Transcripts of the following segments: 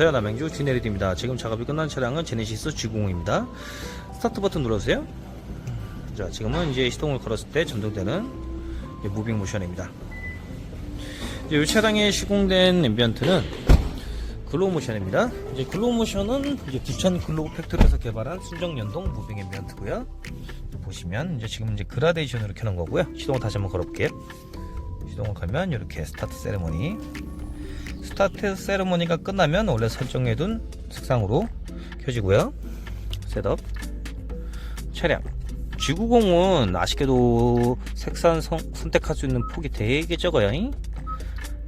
안녕하세요 남양주 주네리드입니다. 지금 작업이 끝난 차량은 제네시스 G90입니다. 스타트 버튼 눌러주세요. 자 지금은 이제 시동을 걸었을 때 전동되는 무빙 모션입니다. 이 차량에 시공된 앰비언트는 글로우 모션입니다. 이제 글로우 모션은 이제 부천 글로우 팩토리에서 개발한 순정 연동 무빙 앰비언트고요. 보시면 이제 지금 이제 그라데이션으로 켜놓은 거고요. 시동을 다시 한번 걸어볼게요. 시동을 걸면 이렇게 스타트 세레모니 스타트 세레모니가 끝나면 원래 설정해둔 색상으로 켜지고요. 셋업 차량 G90은 아쉽게도 색상 선, 선택할 수 있는 폭이 되게 적어요. 잉?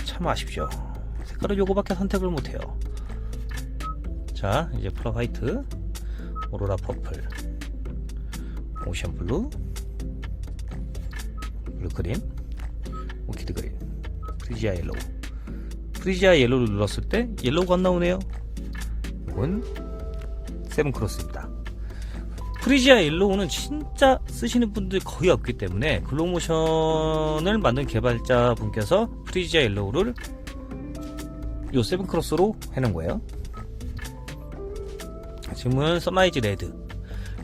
참 아쉽죠. 색깔을 요거밖에 선택을 못해요. 자 이제 플러 화이트, 오로라 퍼플, 오션 블루, 블루 그린, 오키드 그린, 프리지아 옐로우. 프리지아 옐로우를 눌렀을 때 옐로우가 안 나오네요. 이건 세븐 크로스입니다. 프리지아 옐로우는 진짜 쓰시는 분들 거의 없기 때문에 글로모션을 만든 개발자 분께서 프리지아 옐로우를 요 세븐 크로스로 해놓은 거예요. 지금은 선라이즈 레드.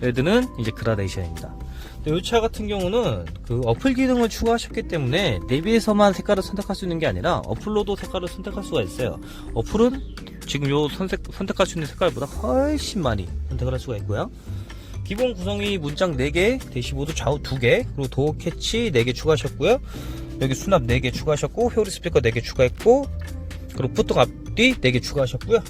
레드는 이제 그라데이션입니다. 이 차 같은 경우는 그 어플 기능을 추가하셨기 때문에 내비에서만 색깔을 선택할 수 있는 게 아니라 어플로도 색깔을 선택할 수가 있어요. 어플은 지금 요 선색, 선택할 수 있는 색깔보다 훨씬 많이 선택을 할 수가 있고요. 기본 구성이 문장 4개, 대시보드 좌우 2개, 그리고 도어 캐치 4개 추가하셨고요. 여기 수납 4개 추가하셨고, 회오리 스피커 4개 추가했고, 그리고 푸통 앞뒤 4개 추가하셨고요.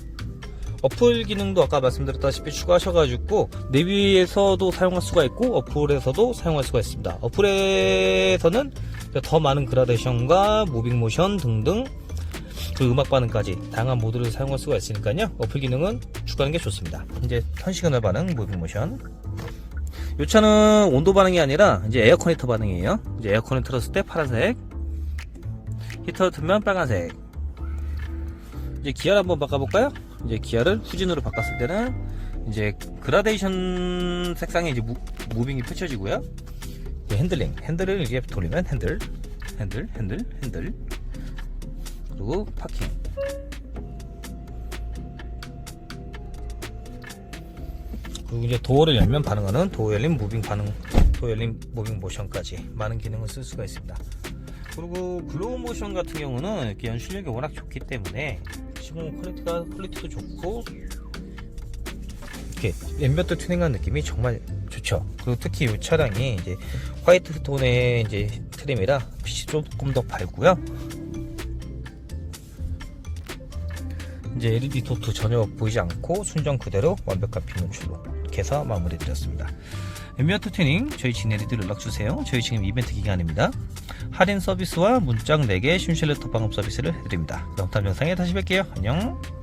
어플 기능도 아까 말씀드렸다시피 추가하셔가지고 내비에서도 사용할 수가 있고 어플에서도 사용할 수가 있습니다. 어플에서는 더 많은 그라데이션과 무빙 모션 등등 그 음악 반응까지 다양한 모드를 사용할 수가 있으니까요. 어플 기능은 추가하는 게 좋습니다. 이제 현시그널 반응, 무빙 모션. 이 차는 온도 반응이 아니라 이제 에어컨 히터 반응이에요. 이제 에어컨을 틀었을 때 파란색, 히터를 틀면 빨간색. 이제 기아를 한번 바꿔볼까요? 이제 기아를 후진으로 바꿨을 때는 이제 그라데이션 색상의 이제 무, 무빙이 펼쳐지고요. 핸들링, 핸들을 이렇게 돌리면 핸들, 핸들, 핸들, 핸들. 그리고 파킹. 그리고 이제 도어를 열면 반응하는 도어 열림 무빙 반응, 도어 열림 무빙 모션까지 많은 기능을 쓸 수가 있습니다. 그리고 글로우 모션 같은 경우는 이렇게 연출력이 워낙 좋기 때문에 시공 퀄리티가 퀄리티도 좋고 이렇게 엠비언트 튜닝한 느낌이 정말 좋죠. 그리고 특히 이 차량이 이제 화이트 톤의 이제 트림이라 빛이 조금 더 밝고요. 이제 LED 도트 전혀 보이지 않고 순정 그대로 완벽한 빛 노출로 이렇게 해서 마무리 드렸습니다. 엠비언트 튜닝 저희 지네리드 연락 주세요. 저희 지금 이벤트 기간입니다. 할인 서비스와 문짝 4개 심실레터 방업 서비스를 해드립니다. 그럼 영상에 다시 뵐게요. 안녕.